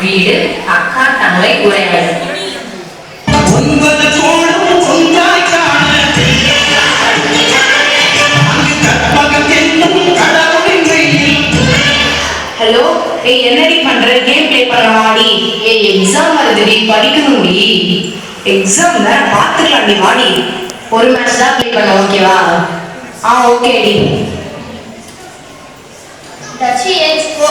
வீடு அக்கா தங்கை உரையாடல் ஒன்பது ஒன்றாய் காண ஹலோ ஏய் என்னடி பண்ற? கேம் ப்ளே பண்ணவாடி ஏய் எக்ஸாம் வருதுடி படிக்கணும்டி. எக்ஸாம் தான் பார்த்துக்கலாம்டி வாடி. ஒரு மேட்ச் தான் ப்ளே பண்ண ஓகேவா ஆ ஓகேடி தட்சி எக்ஸ்போ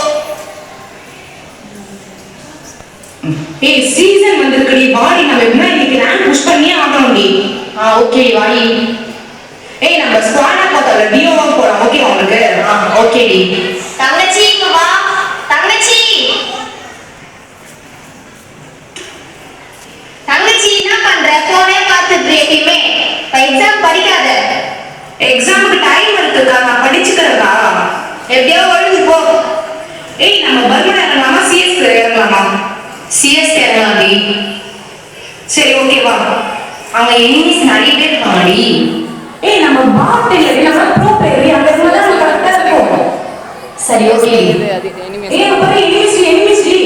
ஏய் சீசன் வந்திருக்குடி வாடி நம்ம எப்படின்னா இன்னைக்கு ரேங்க் புஷ் பண்ணியே ஆகணும்டி. ஆ ஓகே வாடி. ஏய் நம்ம ஸ்குவாடா பார்த்தோம்ல டியோவா போலாம் ஓகே உங்களுக்கு? ஆ ஓகேடி தங்கச்சி இங்க வா. தங்கச்சி. தங்கச்சி என்ன பண்ற? போனே பார்த்துட்டு எப்பயுமே. எக்ஸாம் படிக்காத. எக்ஸாமுக்கு டைம் இருக்குக்கா நான் படிச்சுக்கிறேன்க்கா. எப்படியோ ஒழுங்கு போ. ஏய் நம்ம பர்மன் இறங்கலாமா? சிஎஸ்க்கு இறங்கலாமா? சிஎஸ்க்கு இறங்கலாம்டி சரி ஓகேவா அங்க எனிமீஸ் நிறைய பேர் இருக்காங்கடி. ஏய் நம்ம பாட் இல்லடி நம்ம ப்ரோ பிளேயர் அங்க இருந்தா நம்ம கரெக்டா இருக்கும் சரி ஓகே ஏய் பாரு எனிமீஸ் எனிமீஸ் டி.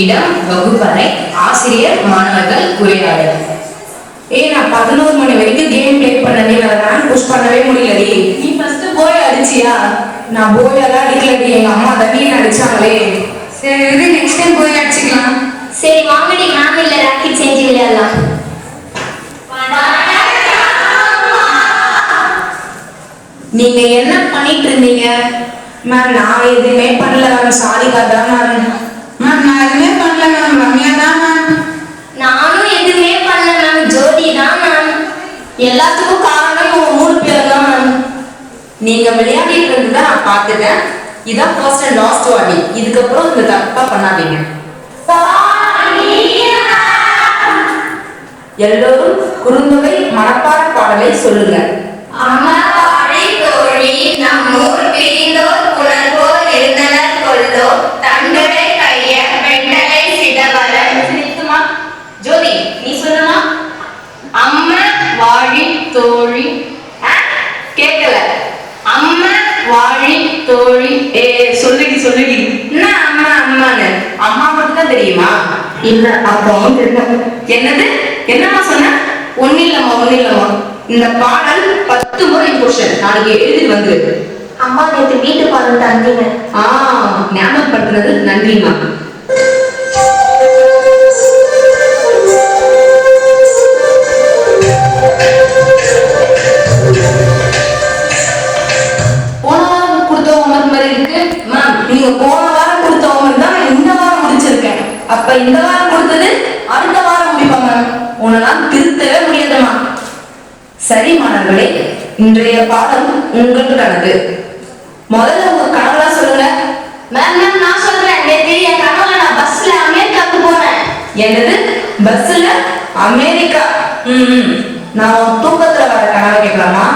இடம் வகுப்பறை ஆசிரியர் மாணவர்கள் உரையாடல். ஏய் நான் பதினோரு மணி வரைக்கும் கேம் ப்ளே பண்ணனே நான் ரேங்க் புஷ் பண்ணவே முடியலடி. நீ ஃபர்ஸ்ட் போய் அடிச்சியா? நான் போய் எல்லாம் அடிக்கலடி. எங்க அம்மா தண்ணியை அடிச்சாங்களே. சரி நெக்ஸ்ட் டைம் போய் அடிச்சுக்கலாம். சரி வாங்கடி. மேம் இல்ல ராக்கெட் செஞ்சு விளையாடலாம். நீங்க என்ன பண்ணிட்டு இருந்தீங்க? மேம் நான் எதுவுமே பண்ணல. மேம் சாரி கதா மேம் மேம் நான் எதுவுமே பண்ணல மேம் ரம்யா தான் மேம் நானும் எதுவுமே பண்ணல மேம் ஜோதி தான் மேம் எல்லாத்துக்கும் காரணம் உங்க மூணு பேர் தான் மேம் நீங்க விளையாடிட்டு இருந்ததை நான் பார்த்துட்டேன். இதான் ஃபர்ஸ்ட் அண்ட் லாஸ்ட் வாடி இதுக்கப்புறம் இந்த தப்பா பண்ணாதீங்க. எல்லோரும் குறுந்தொகை மனப்பாட பாடலை சொல்லுங்க அமர்வாழை தோழி நம்மூர் பிரிந்தோர் புலர்வோர் இருந்தனர் கொல்லோ தண்டுடை கைய பெண்டலை சிதவர நிறுத்துமா ஜோதி நீ சொல்லுமா அம்மா வாழி தோழி ஆ? கேட்கல அம்மா வாழி தோழி ஏ சொல்லுடி சொல்லுடி என்ன அம்மா அம்மான்னு அம்மா மட்டும் தான் தெரியுமா? இல்ல அப்பாவும் தெரியும் என்னது? என்னம்மா சொன்ன? ஒண்ணு இல்லம்மா ஒண்ணு இல்லம்மா இந்த பாடல் பத்து முறை கொஸ்டின் நாளைக்கு எழுதி வந்துரு அம்மா நேற்று வீட்டு பாடம் தந்தீங்க. ஆ ஞாபகப்படுத்துறது நன்றிம்மா. அப்ப இந்த வாரம் கொடுத்தது அடுத்த வாரம் முடிப்பா மேம் உன்னெல்லாம் திருத்தவே முடியாதுமா சரி மாணவர்களே இன்றைய பாடம் உங்களுக்கானது முதல்ல உங்க கனவுலாம் சொல்லுங்க. மேம் மேம் நான் சொல்றேன். நேற்று என் கனவுல நான் பஸ்ல அமெரிக்காவுக்கு போனேன். என்னது? பஸ்ல அமெரிக்கா? ம். நான் தூக்கத்துல வர கனவை கேட்கலாமா?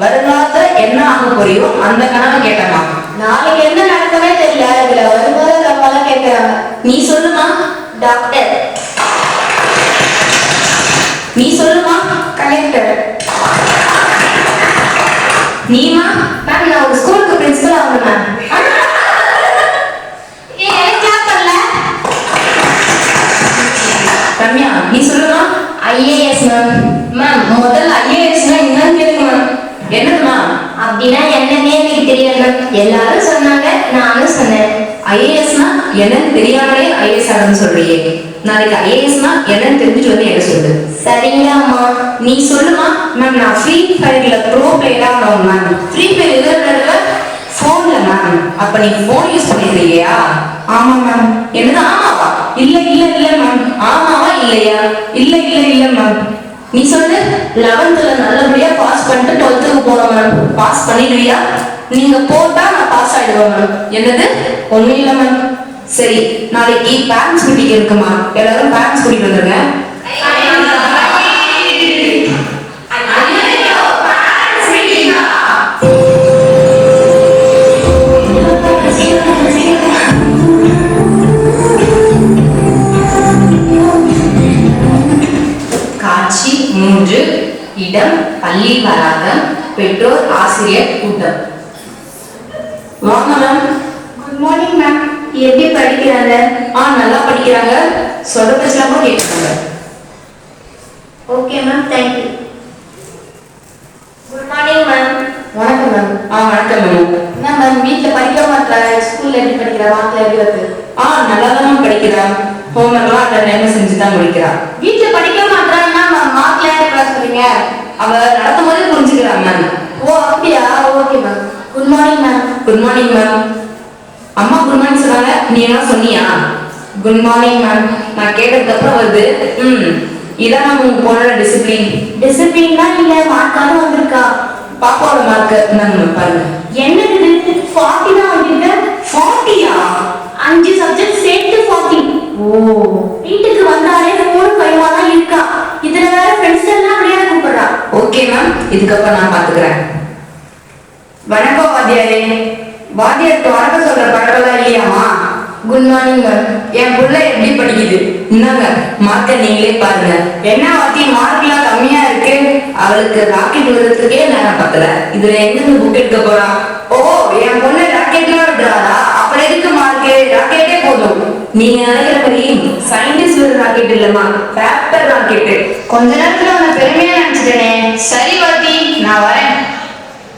வருங்காலத்துல என்ன ஆக போறியோ அந்த கனவை கேட்டமா நாளைக்கு என்ன நடக்குமே தெரியல. இதுல வரும்போது கனவெல்லாம் கேட்கறாங்க. நீ சொல்லுமா? டாக்டர் நீ சொல்லுமா? கலெக்டர் நீமா மேம் நான் ஒரு ஸ்கூலுக்கு பிரின்சிபல் ஆகணும் மேம் ரம்யா நீ சொல்லுமா? ஐஏஎஸ் மேம் மேம் முதல்ல ஐஏஎஸ்னா என்னன்னு கேளுங்க மேம் என்னதுமா அப்படின்னா என்னன்னே எனக்கு தெரியல மேம் எல்லாரும் சொன்னாங்க நானும் சொன்னேன். ஐஏஎஸ்னா என்னன்னு தெரியாமலே ஐஏஎஸ் ஆகணும்னு சொல்றியே. நாளைக்கு ஐஏஎஸ்னா என்னன்னு தெரிஞ்சுட்டு வந்து என்ன சொல்லு. சரிங்க அம்மா நீ சொல்லுமா. மேம் நான் ஃப்ரீ ஃபயர்ல ப்ரோ பிளேயரா ஆகணும் மேம். ஃப்ரீ ஃபயர் விளையாடுவ ஃபோன்ல மேம். அப்ப நீ ஃபோன் யூஸ் பண்ணிருக்கியா ஆமா மேம். என்னது ஆமாவா? இல்ல இல்ல இல்ல மேம். ஆமாவா இல்லையா? இல்ல இல்ல இல்ல மேம். நீ சொல்லு. லெவன்த்ல பாஸ் பண்ணிடுவியா? நீங்க போட்டா நான் பாஸ் ஆயிடுவேன் மேம் என்னது? ஒண்ணும் இல்ல மேம் சரி நாளைக்கு பேரண்ட்ஸ் மீட்டிங் இருக்குமா எல்லாரும் பேரண்ட்ஸ் கூட்டிட்டு வந்துருங்க. காட்சி மூன்று. இடம் பள்ளி வளாகம் பெற்றோர் ஆசிரியர் கூட்டம். வாங்க மேம் குட் மார்னிங் மேம் எப்படி படிக்கிறாங்க? ஆ நல்லா படிக்கிறாங்க. சொல்ற பேச்சலாம் கூட கேட்குறாங்க okay ma'am thank you good morning ma'am வணக்கம் மேம் ஆ வணக்கம் மேம் என்ன மேம் வீட்டில் படிக்க மாட்டாங்க ஸ்கூல்ல எப்படி படிக்கிறா? மார்க்ல எப்படி வருது ஆ நல்லா தான் மேம் படிக்கிறா ஹோம்ஒர்க்லாம் அந்த டைம் செஞ்சு தான் முடிக்கிறா. வீட்டில் படிக்க மாட்டாங்கன்னா மேம் மார்க்ல எப்படி சொல்றீங்க? அவ நடத்தும் போதே புரிஞ்சுக்கிறா மேம் ஓ அப்படியா? Okay ma'am good morning ma'am good morning ma'am அம்மா குட் மார்னிங் சொன்னாங்க. நீ என்ன சொன்னியா? குட் மார்னிங் மேம் நான் கேட்டதுக்கு அப்புறம் வருது. ம். இதான் மேம் உங்க பொண்ணோட டிசிப்ளின் டிசிப்ளின்னா இல்ல மார்க்காலும் வந்திருக்கா? பாப்பாவோட மார்க் என்னங்க பாருங்க. என்னது ஃபார்ட்டி தான் வந்திருக்கு. ஃபார்ட்டியா அஞ்சு சப்ஜெக்ட் சேர்த்து ஃபார்ட்டி ஓ வீட்டுக்கு வந்தாலே ஃபோன் கைமா தான் இருக்கா இதுல வேற ஃப்ரெண்ட்ஸ் எல்லாம் விளையாட கூப்பிடுறா ஓகே மேம் இதுக்கப்புறம் நான் பாத்துக்கிறேன். வணக்கம் வாத்தியாரே. வாத்தியாருக்கு வணக்கம் சொல்ற பழக்கம்லாம் இல்லையாமா? குட் மார்னிங் மேம் என் புள்ள எப்படி படிக்குது? இந்தாங்க மார்க்க நீங்களே பாருங்க. என்ன வாத்தி மார்க்லாம் கம்மியா இருக்கு? அவளுக்கு ராக்கெட் விடுறதுக்கே நேரம் பத்தல. இதுல எங்க புக் எடுக்க போறா? ஓ என் பொண்ணு ராக்கெட்லாம் விடுறாளா? அப்புறம் எதுக்கு மார்க்கு ராக்கெட்டே போதும். நீங்க நினைக்கிற மாதிரி ராக்கெட் இல்லம்மா. பேப்பர் ராக்கெட் கொஞ்ச நேரத்துல உன்னை பெருமையா நினைச்சிட்டேனே. சரி வாத்தி நான் வரேன்.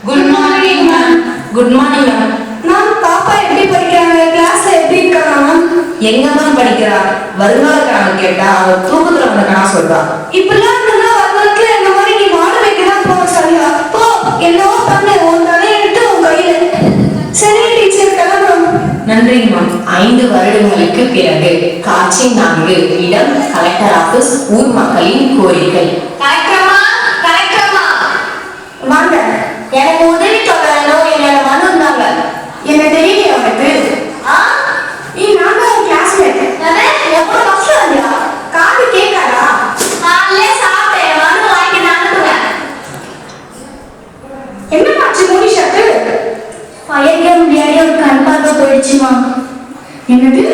Good morning ma'am good morning ma'am ma'am பாப்பா எப்படி படிக்கிறாங்க? கிளாஸ்ல எப்படி இருக்காங்க மேம் எங்க மேம் படிக்கிறா? வருங்கால கனவு கேட்டா அவ தூக்கத்துல வந்த கனவு சொல்றா. இப்பெல்லாம் வருடங்களுக்கு பிறகு காட்சி நான்கு இடம் கலெக்டர் ஆபீஸ் ஊர் மக்களின் கோரிக்கை கலெக்டரமா கலெக்டரமா வாங்க எனக்கு உதவி தொடரணும் என்னோட மனு இருந்தாங்க என்ன தெரியலையே உனக்கு ஆ ஏய் நான் தான் உன் கிளாஸ்மேட் எப்போ ஃபர்ஸ்ட் வந்தியா காது கேட்காதா காலையிலே சாப்பிட்டேன் மனு வாங்கி நான் அனுப்புங்க என்னமாச்சு மோனிஷாக்கு ஃபயர் கேம் விளையாடி ஒரு கண் பார்வை போயிடுச்சுமா என்னது